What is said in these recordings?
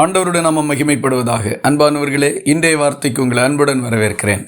ஆண்டவருடைய நாமம் மகிமைப்படுவதாக. அன்பானவர்களே இன்றைய வார்த்தைக்கு உங்களை அன்புடன் வரவேற்கிறேன்.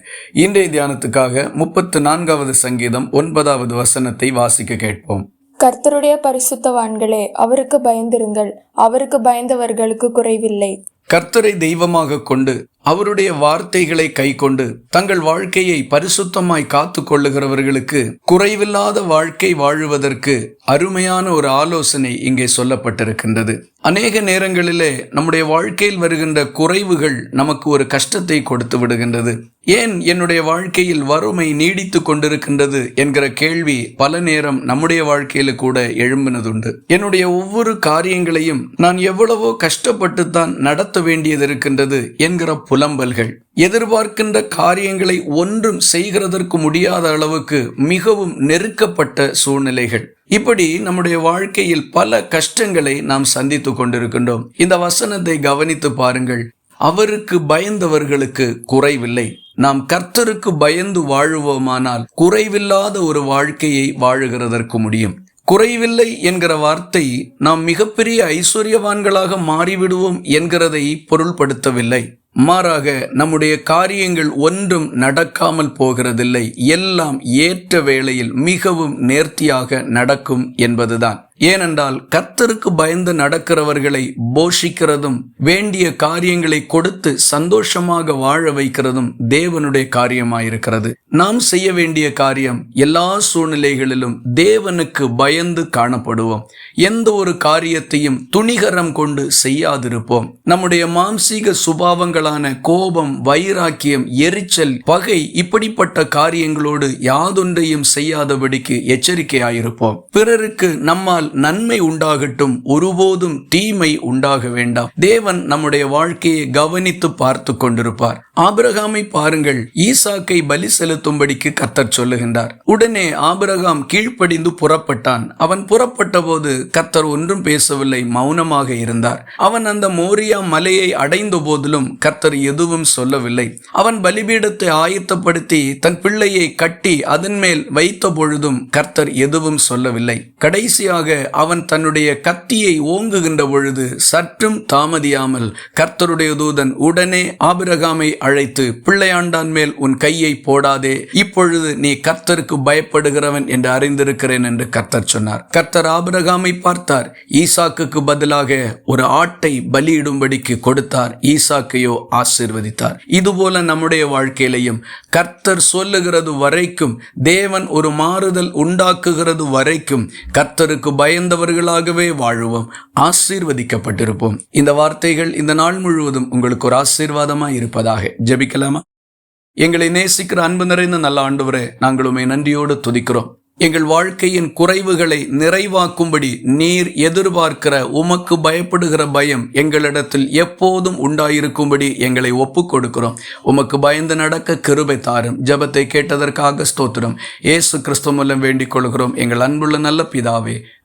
இன்றைய தியானத்துக்காக முப்பத்து நான்காவது சங்கீதம் ஒன்பதாவது வசனத்தை வாசிக்க கேட்போம். கர்த்தருடைய பரிசுத்தவான்களே அவருக்கு பயந்திருங்கள். அவருக்கு பயந்தவர்களுக்கு குறைவில்லை. கர்த்தரை தெய்வமாக கொண்டு அவருடைய வார்த்தைகளை கைக்கொண்டு தங்கள் வாழ்க்கையை பரிசுத்தமாய் காத்து கொள்ளுகிறவர்களுக்கு குறைவில்லாத வாழ்க்கை வாழுவதற்கு அருமையான ஒரு ஆலோசனை இங்கே சொல்லப்பட்டிருக்கின்றது. அநேக நேரங்களிலே நம்முடைய வாழ்க்கையில் வருகின்ற குறைவுகள் நமக்கு ஒரு கஷ்டத்தை கொடுத்து விடுகின்றது. ஏன் என்னுடைய வாழ்க்கையில் வறுமை நீடித்து கொண்டிருக்கின்றது என்கிற கேள்வி பல நேரம் நம்முடைய வாழ்க்கையில கூட எழும்பினதுண்டு. என்னுடைய ஒவ்வொரு காரியங்களையும் நான் எவ்வளவோ கஷ்டப்பட்டுத்தான் நடத்த வேண்டியது இருக்கின்றது என்கிற புலம்பல்கள். எதிர்பார்க்கின்ற காரியங்களை ஒன்றும் செய்கிறதற்கு முடியாத அளவுக்கு மிகவும் நெருக்கப்பட்ட சூழ்நிலைகள். இப்படி நம்முடைய வாழ்க்கையில் பல கஷ்டங்களை நாம் சந்தித்து கொண்டிருக்கின்றோம். இந்த வசனத்தை கவனித்து பாருங்கள். அவருக்கு பயந்தவர்களுக்கு குறைவில்லை. நாம் கர்த்தருக்கு பயந்து வாழுவோமானால் குறைவில்லாத ஒரு வாழ்க்கையை வாழுகிறதற்கு முடியும். குறைவில்லை என்கிற வார்த்தை நாம் மிகப்பெரிய ஐஸ்வர்யவான்களாக மாறிவிடுவோம் என்கிறதை பொருள்படுத்தவில்லை. மாறாக நம்முடைய காரியங்கள் ஒன்றும் நடக்காமல் போகிறதில்லை. எல்லாம் ஏற்ற வேளையில் மிகவும் நேர்த்தியாக நடக்கும் என்பதுதான். ஏனென்றால் கர்த்தருக்கு பயந்து நடக்கிறவர்களை போஷிக்கிறதும் வேண்டிய காரியங்களை கொடுத்து சந்தோஷமாக வாழ வைக்கிறதும் தேவனுடைய காரியமாயிருக்கிறது. நாம் செய்ய வேண்டிய காரியம் எல்லா சூழ்நிலைகளிலும் தேவனுக்கு பயந்து காணப்படுவோம். எந்த ஒரு காரியத்தையும் துணிகரம் கொண்டு செய்யாதிருப்போம். நம்முடைய மாம்சீக சுபாவங்களான கோபம் வைராக்கியம் எரிச்சல் பகை இப்படிப்பட்ட காரியங்களோடு யாதொன்றையும் செய்யாதபடிக்கு எச்சரிக்கையாயிருப்போம். பிறருக்கு நம்மால் நன்மை உண்டாகட்டும். ஒருபோதும் தீமை உண்டாக வேண்டாம். தேவன் நம்முடைய வாழ்க்கையை கவனித்து பார்த்து கொண்டிருப்பார். ஆபிரகாமை பாருங்கள். ஈசாக்கை பலி செலுத்தும்படிக்கு கத்தர் சொல்லுகின்றார். உடனே ஆபிரகாம் கீழ்ப்படிந்து புறப்பட்டான். அவன் புறப்பட்ட போது கத்தர் ஒன்றும் பேசவில்லை மௌனமாக இருந்தார். அவன் அந்த மோரியா மலையை அடைந்த போதிலும் கத்தர் எதுவும் சொல்லவில்லை. அவன் பலிபீடத்தை ஆயத்தப்படுத்தி தன் பிள்ளையை கட்டி அதன் மேல் வைத்த பொழுதும் கர்த்தர் எதுவும் சொல்லவில்லை. கடைசியாக அவன் தன்னுடைய கத்தியை ஓங்குகின்ற பொழுது சற்றும் தாமதியாமல் கர்த்தருடைய தூதன் உடனே ஆபிரகாமை அழைத்து பிள்ளையாண்டான் மேல் உன் கையை போடாதே இப்பொழுது நீ கர்த்தருக்கு பயப்படுகிறவன் என்று அறிந்திருக்கிறேன் என்று கர்த்தர் சொன்னார். கர்த்தர் ஆபிரகாமை பார்த்தார். ஈசாக்குக்கு பதிலாக ஒரு ஆட்டை பலியிடும்படிக்கு கொடுத்தார். ஈசாக்கையோ ஆசிர்வதித்தார். இதுபோல நம்முடைய வாழ்க்கையிலையும் கர்த்தர் சொல்லுகிறது வரைக்கும் தேவன் ஒரு மாறுதல் உண்டாக்குகிறது வரைக்கும் கர்த்தருக்கு பய பயந்தவர்களாகவே வாழுவோம். ஆசீர்வதிக்கப்பட்டிருப்போம். இந்த வார்த்தைகள் இந்த நாள் முழுவதும் உங்களுக்கு ஒரு ஆசீர்வாதமாக இருப்பதாக ஜெபிக்கலாமா? எங்களை நேசிக்கிற அன்பு நிறைந்த நல்ல ஆண்டவரே நாங்கள் உண்மை நன்றியோடு துதிக்கிறோம். எங்கள் வாழ்க்கையின் குறைவுகளை நிறைவாக்கும்படி நீர் எதிர்பார்க்கிற உமக்கு பயப்படுகிற பயம் எங்களிடத்தில் எப்போதும் உண்டாயிருக்கும்படி எங்களை ஒப்பு கொடுக்கிறோம். உமக்கு பயந்து நடக்க கிருபை தாரும். ஜபத்தை கேட்டதற்காக ஸ்தோத்திரம். ஏசு கிறிஸ்து மூலம் வேண்டிக் கொள்கிறோம். எங்கள் அன்புள்ள நல்ல பிதாவே